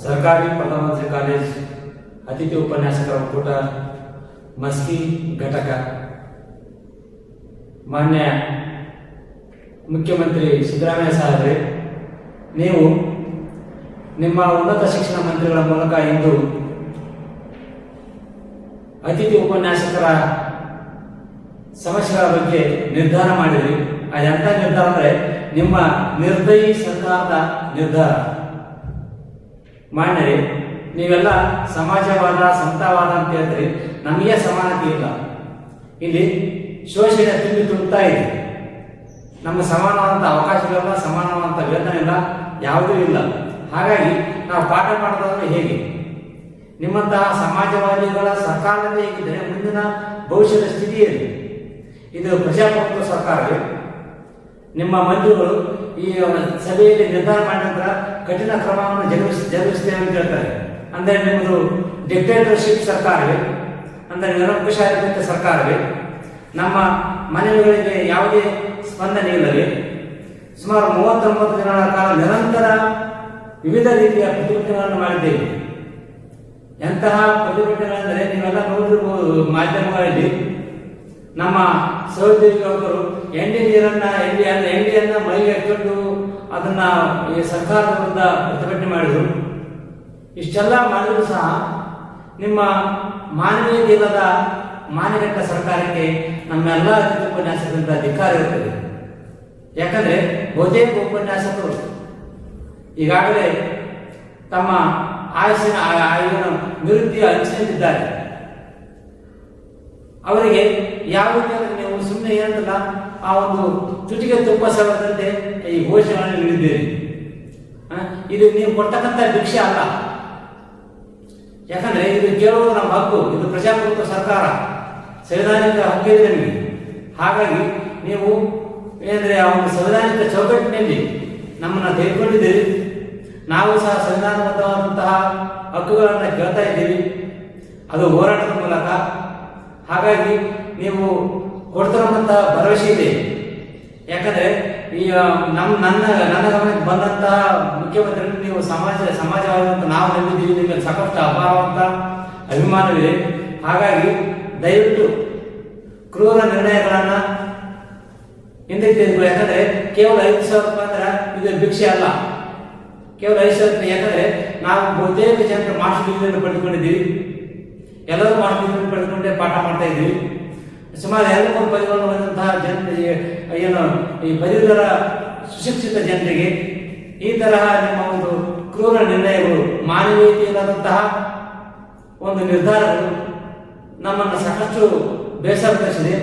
ಸರ್ಕಾರಿ ಪದವಿ ಕಾಲೇಜ್ ಅತಿಥಿ ಉಪನ್ಯಾಸಕರ ಒಕ್ಕೂಟ, ಮಸ್ಕಿ ಘಟಕ, ಮಾನ್ಯ ಮುಖ್ಯಮಂತ್ರಿ ಸಿದ್ದರಾಮಯ್ಯ ಸಾಹೇಬ್ರೆ, ನೀವು ನಿಮ್ಮ ಉನ್ನತ ಶಿಕ್ಷಣ ಮಂತ್ರಿಗಳ ಮೂಲಕ ಇಂದು ಅತಿಥಿ ಉಪನ್ಯಾಸಕರ ಸಮಸ್ಯೆಗಳ ಬಗ್ಗೆ ನಿರ್ಧಾರ ಮಾಡಿದ್ರಿ. ಅದೆಂಥ ನಿರ್ಧಾರ ಅಂದರೆ ನಿಮ್ಮ ನಿರ್ದಯಿ ಸರ್ಕಾರದ ನಿರ್ಧಾರ. ಮಾನ್ಯರೇ, ನೀವೆಲ್ಲ ಸಮಾಜವಾದ, ಸಂತವಾದ ಅಂತ ಹೇಳಿದ್ರೆ ನಮಗೆ ಸಮಾನತೆ ಇಲ್ಲ. ಇಲ್ಲಿ ಶೋಷಣೆ ತುಂಬಿ ತುಂಬ್ತಾ ಇದೆ. ನಮ್ಮ ಸಮಾನವಾದಂಥ ಅವಕಾಶಗಳಿಲ್ಲ, ಸಮಾನವಾದಂಥ ವೇತನ ಇಲ್ಲ ಯಾವುದೂ ಇಲ್ಲ. ಹಾಗಾಗಿ ನಾವು ಪಾಠ ಮಾಡೋದಾದ್ರೆ ಹೇಗೆ? ನಿಮ್ಮಂತಹ ಸಮಾಜವಾದಿಗಳ ಸರ್ಕಾರವೇ ಹೇಗಿದ್ದರೆ ಮುಂದಿನ ಭವಿಷ್ಯದ ಸ್ಥಿತಿಯಲ್ಲಿ. ಇದು ಪ್ರಜಾಪ್ರಭುತ್ವ ಸರ್ಕಾರವೇ. ನಿಮ್ಮ ಮಂತ್ರಿಗಳು ಈ ಸಭೆಯಲ್ಲಿ ನಿರ್ಧಾರ ಮಾಡಿದ ನಂತರ ಕಠಿಣ ಕ್ರಮವನ್ನು ಜರುಗಿಸ್ ಜರುಗಿಸ್ತೇವೆ ಅಂತ ಹೇಳ್ತಾರೆ. ಅಂದರೆ ನಿಮ್ಮದು ಡಿಕ್ಟೇಟರ್ಶಿಪ್ ಸರ್ಕಾರವೇ? ಅಂದರೆ ನಿರಂಕುಶಾಧಿಪತ್ಯ ಸರ್ಕಾರವೇ? ನಮ್ಮ ಮನೆಗಳಿಗೆ ಯಾವುದೇ ಸ್ಪಂದನೆ ಇಲ್ಲವೇ? ಸುಮಾರು ಮೂವತ್ತೊಂಬತ್ತು ದಿನಗಳ ಕಾಲ ನಿರಂತರ ವಿವಿಧ ರೀತಿಯ ಪ್ರತಿಭಟನೆಗಳನ್ನು ಮಾಡಿದ್ದೇವೆ. ಎಂತಹ ಪ್ರತಿಭಟನೆಗಳೆಂದರೆ ನೀವೆಲ್ಲ ನೋಡಿರ್ಬೋದು ಮಾಧ್ಯಮಗಳಲ್ಲಿ. ನಮ್ಮ ಸಹೋದ್ಯೋಗಿಗಳೊಬ್ಬರು ಎಂಡಿ ನೀರನ್ನ ಅನ್ನ ಎಂಡಿಯನ್ನ ಮೈಗೆ ಹಚ್ಚಿಕೊಂಡು ಅದನ್ನ ಈ ಸರ್ಕಾರದಿಂದ ಪ್ರತಿಭಟನೆ ಮಾಡಿದರು. ಇಷ್ಟೆಲ್ಲ ಮಾಡಿದ್ರು ಸಹ ನಿಮ್ಮ ಮಾನ್ಯ ಇಲ್ಲದ ಮಾನಗಟ್ಟ ಸರ್ಕಾರಕ್ಕೆ ನಮ್ಮೆಲ್ಲ ಉಪನ್ಯಾಸದಿಂದ ಅಧಿಕಾರ ಇರುತ್ತದೆ. ಯಾಕಂದ್ರೆ ಬಹುತೇಕ ಉಪನ್ಯಾಸಕರು ಈಗಾಗಲೇ ತಮ್ಮ ಆಯಸ್ಸಿನ ಆ- ಆಯುವಿನ ನಿವೃತ್ತಿಯ ಅಂಚಿನಲ್ಲಿದ್ದಾರೆ. ಅವರಿಗೆ ಯಾವ ನೀವು ಸುಮ್ಮನೆ ಏನಂತಲ್ಲ ಆ ಒಂದು ತುಟಿಗೆ ತುಪ್ಪ ಸವರದಂತೆ ಈ ಘೋಷಣೆ ನೀಡಿದ್ದೀರಿ ಇದು ನೀವು ಕೊಡ್ತಕ್ಕಂಥ ಭಿಕ್ಷೆ ಅಲ್ಲ. ಯಾಕಂದ್ರೆ ಇದು ಕೇಳುವುದು ನಮ್ಮ ಹಕ್ಕು, ಇದು ಪ್ರಜಾಪ್ರಭುತ್ವ ಸರ್ಕಾರ. ಸಂವಿಧಾನಿಕ ಹಕ್ಕಿದೆ ನಿಮಗೆ. ಹಾಗಾಗಿ ನೀವು ಏನಂದ್ರೆ ಆ ಒಂದು ಸಂವಿಧಾನಿಕ ಚೌಕಟ್ಟಿನಲ್ಲಿ ನಮ್ಮನ್ನ ತೆಗೆದುಕೊಂಡಿದ್ದೀರಿ. ನಾವು ಸಹ ಸಂವಿಧಾನಬದ್ಧವಾದಂತಹ ಹಕ್ಕುಗಳನ್ನು ಕೇಳ್ತಾ ಇದ್ದೀವಿ. ಅದು ಹೋರಾಟದ ಮೂಲಕ. ಹಾಗಾಗಿ ನೀವು ಕೊಡ್ತಿರುವಂತಹ ಭರವಸೆ ಇದೆ. ಯಾಕಂದ್ರೆ, ಈ ನಮ್ಮ ನಮ್, ನನ್ನ ನನ್ನ ಗಮನಕ್ಕೆ ಬಂದಂತಹ ಮುಖ್ಯಮಂತ್ರಿ ನೀವು ಸಮಾಜ, ಸಮಾಜವಾದಂತ ನಾವು ನಂಬಿದ್ದೀವಿ, ನಿಮಗೆ ಸಾಕಷ್ಟು ಅಪಾರವಂತ ಅಭಿಮಾನವಿದೆ. ಹಾಗಾಗಿ ದಯವಿಟ್ಟು ಕ್ರೂರ ನಿರ್ಣಯಗಳನ್ನ ಹಿಂದೆ ತೆಗೆದುಕೊಳ್ಳಿ ಯಾಕಂದ್ರೆ, ಕೇವಲ ಐದು ಸಾವಿರ ರೂಪಾಯಿ ಅಂದ್ರೆ ಇದು ಭಿಕ್ಷೆ ಅಲ್ಲ. ಕೇವಲ ಐದು ಸಾವಿರ ರೂಪಾಯಿ, ಯಾಕಂದ್ರೆ, ನಾವು ಬಹುತೇಕ ಜನರು ಮಾಸ್ಟರ್ ಡಿಗ್ರಿಯನ್ನು ಪಡೆದುಕೊಂಡಿದ್ದೀವಿ. ಎಲ್ಲರೂ ಮಾಸ್ಟರ್ ಡಿಗ್ರಿ ಪಡೆದುಕೊಂಡೇ ಪಾಠ ಮಾಡ್ತಾ ಇದ್ದೀವಿ. ಸುಮಾರು ಎರಡು ಮೂರು ಪದಗಳನ್ನು ಬಂದಂತಹ ಜನರಿಗೆ, ಏನು, ಈ ಬರಿದರ ಸುಶಿಕ್ಷಿತ ಜನರಿಗೆ ಈ ತರಹ ನಿಮ್ಮ ಒಂದು ಕ್ರೂರ ನಿರ್ಣಯಗಳು ಮಾನವೀಯತೆ ಇಲ್ಲದಂತಹ ಒಂದು ನಿರ್ಧಾರಗಳು ನಮ್ಮನ್ನು ಸಾಕಷ್ಟು ಬೇಸರಪಡಿಸಿದೆ.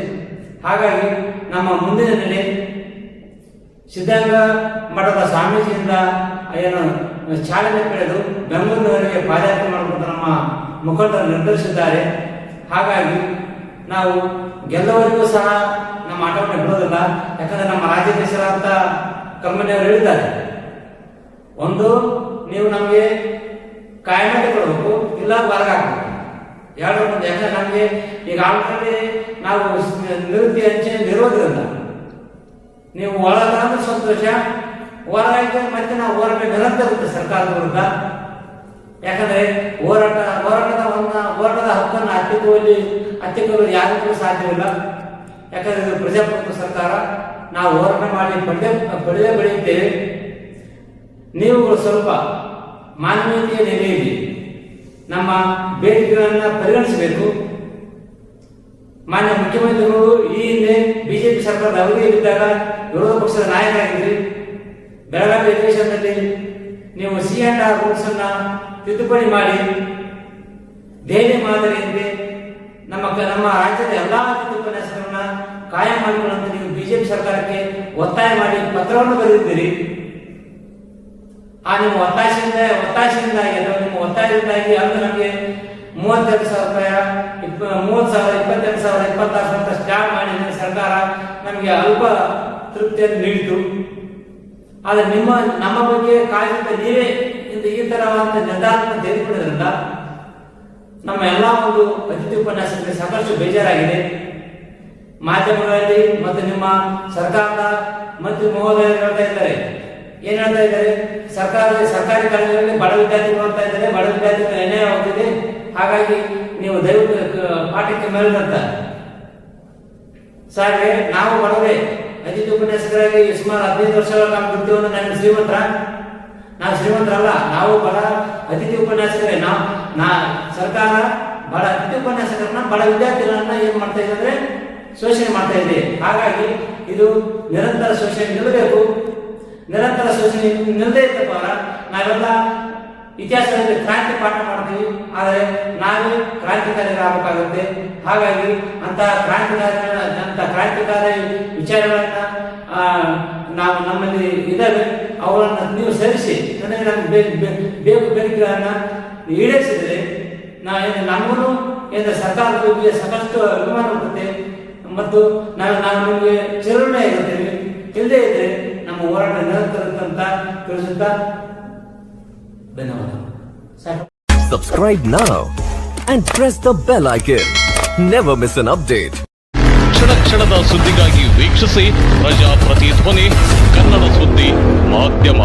ಹಾಗಾಗಿ ನಮ್ಮ ಮುಂದಿನ ನಡೆ ಸಿದ್ಧಾಂಗ ಮಠದ ಸ್ವಾಮೀಜಿಯಿಂದ, ಏನು, ಚಾಲನೆ ಪಡೆದು ಬೆಂಗಳೂರಿನವರಿಗೆ ಪಾದಯಾತ್ರೆ ಮಾಡುವಂತ ನಮ್ಮ ಮುಖಂಡರು ನಿರ್ಧರಿಸಿದ್ದಾರೆ. ಹಾಗಾಗಿ ನಾವು ಗೆಲ್ಲವರೆಗೂ ಸಹ ನಮ್ಮ ಆಟವನ್ನು ಬಿಡೋದಿಲ್ಲ ಯಾಕಂದ್ರೆ ನಮ್ಮ ರಾಜ್ಯಾಧ್ಯಕ್ಷರಾದಂತ ಕರ್ಮಣಿಯವರು ಹೇಳಿದ್ದಾರೆ ಒಂದು, ನೀವು ನಮಗೆ ಕಾಯಮಾಟಿ ಕೊಡಬೇಕು, ಇಲ್ಲ ಬರಗ ಎರಡು ಒಂದು ಯಾಕಂದ್ರೆ ನಮಗೆ ಈಗ ಆಲ್ರೆಡಿ ನಾವು ನಿವೃತ್ತಿ ಅಂಚೆ ಇರೋದ್ರಿಂದ ನೀವು ಒಳಗಾದ್ರೆ ಸಂತೋಷ ಹೊರಗಾಯ್ತು ಮತ್ತೆ ನಾವು ಹೋರಾಟ ನಿರಂತರ ಸರ್ಕಾರದ ವಿರುದ್ಧ. ಯಾಕಂದ್ರೆ ಹೋರಾಟ, ಹೋರಾಟದ ಒಂದು ಹೋರಾಟದ ಹಕ್ಕನ್ನು ಹತ್ತಿಕ್ಕುವಲ್ಲಿ ಹತ್ತಿಕ್ಕಲು ಯಾರಿಗೂ ಸಾಧ್ಯವಿಲ್ಲ. ಯಾಕಂದ್ರೆ ಇದು ಪ್ರಜಾಪ್ರಭುತ್ವ ಸರ್ಕಾರ, ನಾವು ಹೋರಾಟ ಮಾಡಿ ಪಡೆದೇ ಪಡೆದೇ ಬೆಳೆಯುತ್ತೇವೆ. ನೀವುಗಳು ಸ್ವಲ್ಪ ಮಾನವೀಯತೆಯ ನೆಲೆಯಲ್ಲಿ ನಮ್ಮ ಬೇಡಿಕೆಗಳನ್ನ ಪರಿಗಣಿಸಬೇಕು. ಮಾನ್ಯ ಮುಖ್ಯಮಂತ್ರಿಗಳು ಈ ಹಿಂದೆ ಬಿಜೆಪಿ ಸರ್ಕಾರದ ಅವಧಿಯಲ್ಲಿದ್ದಾಗ ವಿರೋಧ ಪಕ್ಷದ ನಾಯಕರಾಗಿದ್ರಿ. ಬೆಳಗಾವಿ ಅಧಿವೇಶನದಲ್ಲಿ ನೀವು ಸಿ ಅಂಡ್ ಆರ್ ರೂಲ್ಸ್ ಅನ್ನ ತಿದ್ದುಪಡಿ ಮಾಡಿ. ಬೇರೆ ಮಾದರಿಯಂತೆ ನಮ್ಮ ನಮ್ಮ ರಾಜ್ಯದ ಎಲ್ಲಾ ಉಪನ್ಯಾಸಗಳನ್ನ ಕಾಯಂ ಮಾಡಿಕೊಳ್ಳುವಂತೆ ನೀವು ಬಿಜೆಪಿ ಸರ್ಕಾರಕ್ಕೆ ಒತ್ತಾಯ ಮಾಡಿ ಪತ್ರವನ್ನು ಬರೆದಿದ್ದೀರಿ. ಆ ನಿಮ್ಮ ಒತ್ತಾಸೆಯಿಂದ ಒತ್ತಾಸೆಯಿಂದಾಗಿ ಅಥವಾ ನಿಮ್ಮ ಒತ್ತಾಯದಿಂದಾಗಿ ಅದು ನಮಗೆ ಮೂವತ್ತೆರಡು ಸಾವಿರ ರೂಪಾಯಿ, ಇಪ್ಪ, ಮೂವತ್ತು ಸಾವಿರ, ಇಪ್ಪತ್ತೆರಡು ಸಾವಿರ, ಇಪ್ಪತ್ತಾರು ಸಾವಿರ ಸ್ಟಾರ್ಟ್ ಮಾಡಿದ ಸರ್ಕಾರ ನಮಗೆ ಅಲ್ಪ ತೃಪ್ತಿಯನ್ನು ನೀಡಿತು. ಆದರೆ ನಿಮ್ಮ, ನಮ್ಮ ಬಗ್ಗೆ ಕಾಯ್ದಿದ್ದ ನೀವೇ ಇಂದು ಈ ತರವಾದ ನಿರ್ಧಾರವನ್ನು ತೆಗೆದುಕೊಳ್ಳೋದ್ರಿಂದ ನಮ್ಮ ಎಲ್ಲ ಒಂದು ಅತಿಥಿ ಉಪನ್ಯಾಸಕ್ಕೆ ಸಾಕಷ್ಟು ಬೇಜಾರಾಗಿದೆ. ಮಾಧ್ಯಮಗಳಲ್ಲಿ ಮತ್ತು ನಿಮ್ಮ ಸರ್ಕಾರದ ಮಂತ್ರಿ ಮಹೋದಯ ಹೇಳ್ತಾ ಇದ್ದಾರೆ. ಏನ್ ಹೇಳ್ತಾ ಇದ್ದಾರೆ? ಸರ್ಕಾರ ಸರ್ಕಾರಿ ಕಾಲೇಜುಗಳಲ್ಲಿ ಬಡ ವಿದ್ಯಾರ್ಥಿಗಳು ಅಂತ ಇದ್ದಾರೆ. ಬಡ ವಿದ್ಯಾರ್ಥಿಗಳು ಅನ್ಯಾಯ ಆಗ್ತಿದೆ ಹಾಗಾಗಿ ನೀವು ದಯವಿಟ್ಟು ಪಾಠಕ್ಕೆ ಮೇಲೆ ಸರ್ ನಾವು ಬಡವರೇ. ಅತಿಥಿ ಉಪನ್ಯಾಸಕರಾಗಿ ಸುಮಾರು ಹದಿನೈದು ವರ್ಷಗಳ ಕಾಲ ದುಡ್ಡು ನಾನು ಶ್ರೀಮಂತರ ನಾವು ಶ್ರೀಮಂತರಲ್ಲ ನಾವು ಬಡ ಅತಿಥಿ ಉಪನ್ಯಾಸಕರೇ. ನಾವು ನಾ, ಸರ್ಕಾರ ಬಡ ಅತಿಥಿ ಉಪನ್ಯಾಸಕರನ್ನ, ಬಡ ವಿದ್ಯಾರ್ಥಿಗಳನ್ನ ಏನ್ ಮಾಡ್ತಾ ಇದೆ ಅಂದ್ರೆ ಶೋಷಣೆ ಮಾಡ್ತಾ ಇದೆ. ಹಾಗಾಗಿ ಇದು ನಿರಂತರ ಶೋಷಣೆ ನಿಲ್ಲಬೇಕು. ನಿರಂತರ ಶೋಷಣೆ ನಿಲ್ಲದೇ ಇದ್ದ ನಾವೆಲ್ಲ ಇತಿಹಾಸದಲ್ಲಿ ಕ್ರಾಂತಿ ಪಾಠ ಮಾಡ್ತೀವಿ, ಆದರೆ ನಾವೇ ಕ್ರಾಂತಿಕಾರಿಗಳಾಗಬೇಕಾಗುತ್ತೆ. ಹಾಗಾಗಿ ಅಂತಹ ಕ್ರಾಂತಿಕಾರಿಗಳ ಅಂತ ಕ್ರಾಂತಿಕಾರಿ ವಿಚಾರಗಳನ್ನ ನಾವು ನಮ್ಮಲ್ಲಿ ಇದ್ದಾವೆ. ಅವುಗಳನ್ನು ನೀವು ಸರಿಸಿ, ನನಗೆ ನಮ್ಗೆ ಬೇಕು ಬೇಕುಗಳನ್ನ ಈಡೇರಿಸಿದರೆ, ನಾ ಏನು ನಮಗೂ ಏನು ಸರ್ಕಾರದ ಬಗ್ಗೆ ಸಾಕಷ್ಟು ಅಭಿಮಾನ ಬರುತ್ತೆ ಮತ್ತು ನಾವು ನಾವು ನಿಮಗೆ ಚಿರಋಣ ಇರುತ್ತೇವೆ ಇಲ್ಲದೇ ಇದ್ರೆ ನಮ್ಮ ಹೋರಾಟ ನಿರಂತರ ಅಂತ ತಿಳಿಸುತ್ತಾ ಧನ್ಯವಾದ ಸಾಕು Subscribe now and press the bell icon. Never miss an update. ಕ್ಷಣ ಕ್ಷಣದ ಸುದ್ದಿಗಾಗಿ ವೀಕ್ಷಿಸಿ ಪ್ರಜಾಪ್ರತಿಧ್ವನಿ ಕನ್ನಡ ಸುದ್ದಿ ಮಾಧ್ಯಮ